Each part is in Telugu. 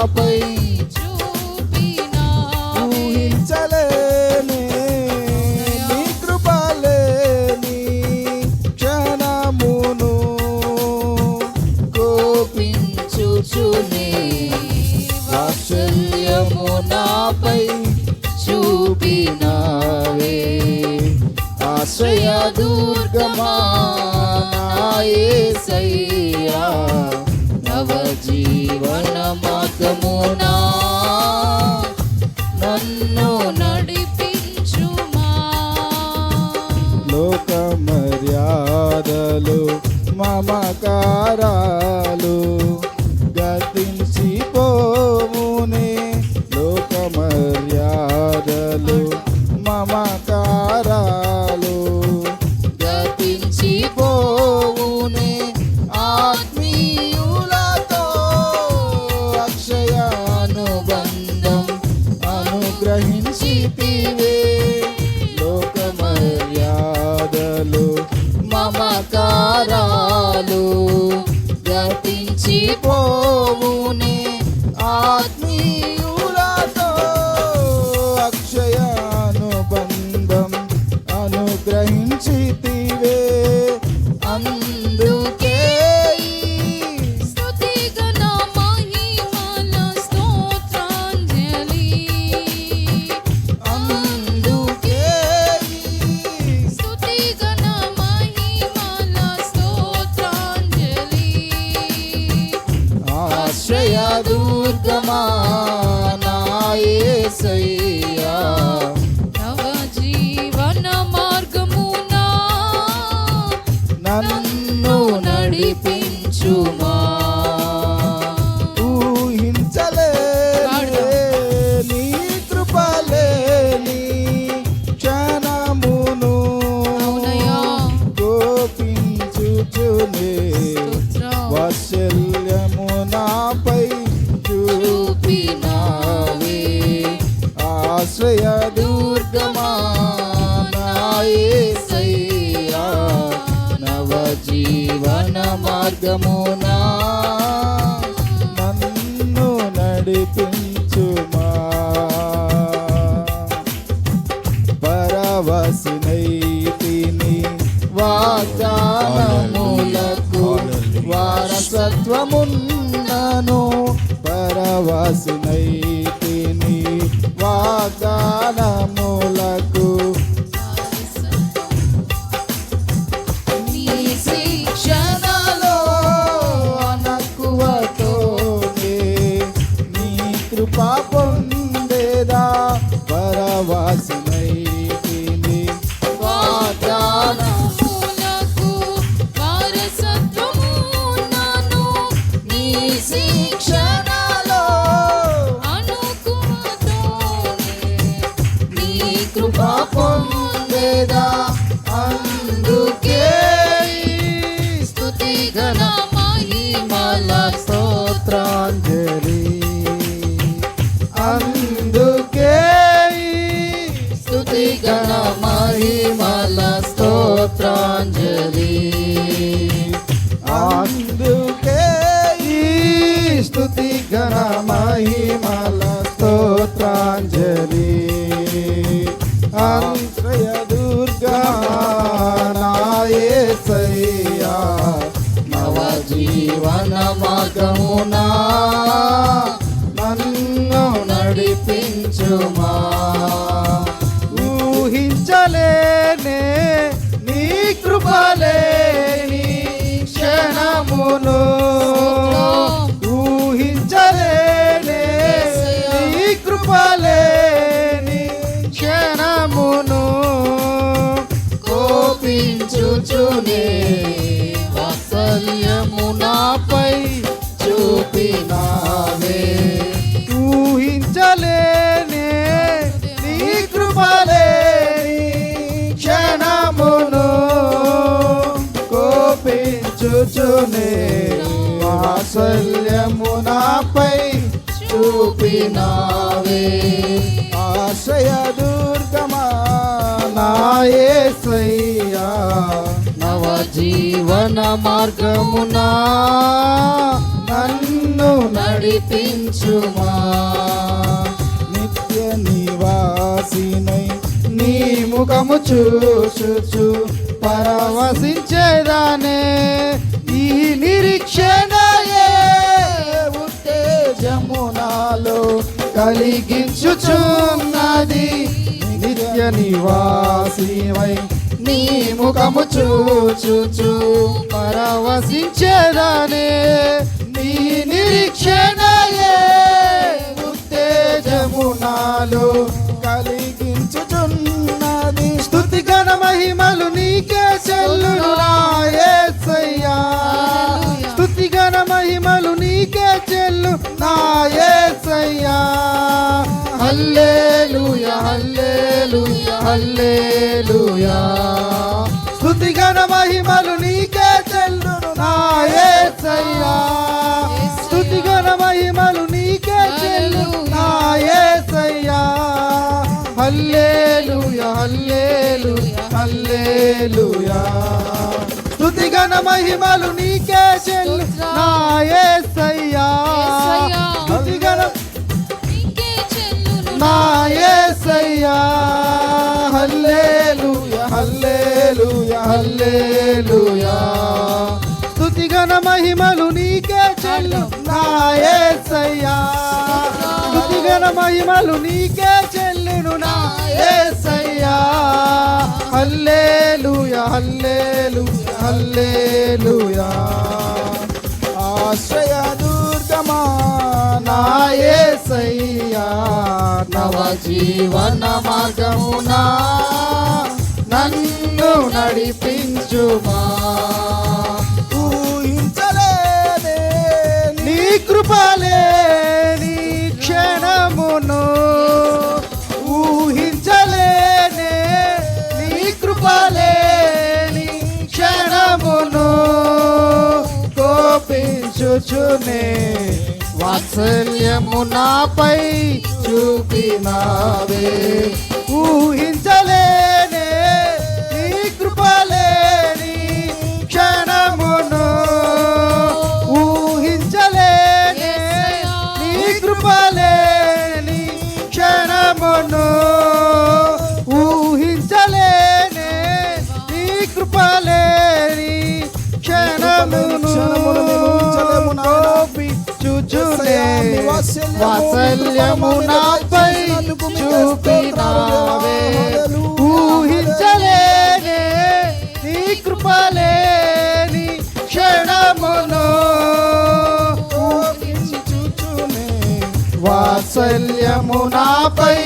నాపై ఊహించలేని నీ కృపలేని క్షణమును కోపించుచునే వాత్సల్యము నాపై చూపినావే. ఆశ్రయ దుర్గమా జీవన మార్గమున నన్ను నడిపించుమా? లోక మర్యాదలు మమకారాలు ఆశ్రయ దుర్గమా నవ జీవన మార్గమునా నన్ను నడిపించుమా. పరవశినైతిని వాగ్దానములకు వారసత్వమున్నను. పరవశినైతిని వాగ్దానములకు స్తుతి ఘన మహిమల స్తోత్రాంజలి. అందుకే ఈ స్తుతి ఘన మహిమల స్తోత్రాంజలి. ఆశ్రయ దుర్గా నాయసయ్యా నవ జీవన మార్గమునా నన్ను నడిపించుమా. క్షణమును కోపించుచునే వాత్సల్యము నాపై చూపినావే. ఆశయ దుర్గమా నాయసయ్యా నవ జీవన మార్గమునా నన్ను నడిపించుమా. నిత్య నివాసినై నీ ముఖము చూచుచు పరవశించేదానే. క్షణయే నిరీక్షణయే ఉత్తేజమునాలో కలిగించుచున్నది. నిత్య నివాసివై నీ ముఖము చూచుచు పరవశించేదానే. నీ నిరీక్షణయే ఉత్తేజము నాలో కలిగించుచున్నది. స్థుతి గణ మహిమలు నీకే చెల్లు రాయే సయ్యా హల్లెలూయా హల్లెలూయా హల్లెలూయా. స్తుతి గణ మహిమలు నీకే చెల్లును నా యేసయ్యా స్తుతి గణ మహిమలు నీకే చెల్లు నా యేసయ్యా హల్లెలూయా హల్లెలూయా హల్లెలూయా. స్తుతి గణ మహిమలు నీకే చెల్లు నా నా యేసయ్యా మహిమలు నీకే చెల్లును నా యేసయ్యా హల్లేలుయా హల్లెలూయా హల్లెలూయా. ఆశ్రయ దుర్గమా నా యేసయ్యా నవ జీవన మార్గమునా నన్ను నడిపించుమా. కోపించుచునే వాత్సల్యము నాపై చూపినావే. ఊహించలే వాత్సల్యమునాపై చూపినావే ఊహించలేనే నీ కృపలేని క్షణమును వాత్సల్యమునాపై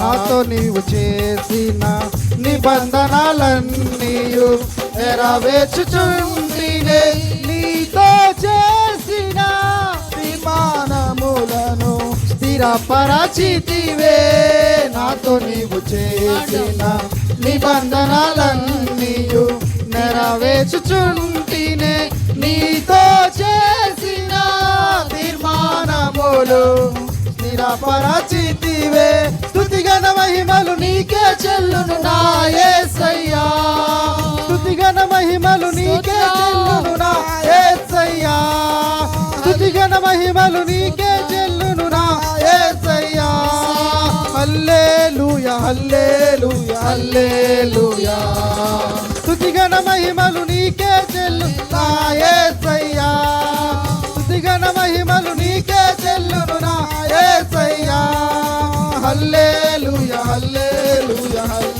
నాతో నీవు చేసిన నిబంధనలన్నీయు నెరవేర్చుచుండినే. నీతో చేసిన విమానములను స్థిరపరచితివే. నాతో నీవు చేసిన నిబంధనలన్నీయు నెరవేర్చుచుంటినే. నీతో చేసిన నిర్మాణములు స్థిరపరచితివే. మహిమలు నీకే చెల్లును నా యేసయ్యా స్తుతిగణ మహిమలు నీకే చెల్లును నా యేసయ్యా స్తుతిగణ మహిమలు నీకే చెల్లును నా యేసయ్యా హల్లెలూయా హల్లెలూయా హల్లెలూయా. స్తుతిగణ మహిమలు నీకే చెల్లు నా యేసయ్యా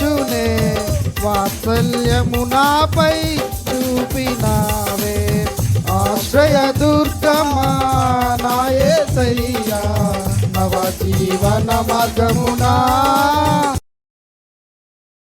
కోపించుచునే వాత్సల్యము నాపై చూపినావే. ఆశ్రయ దుర్గమా నాయ సయ్యా నవ జీవన మార్గమునా.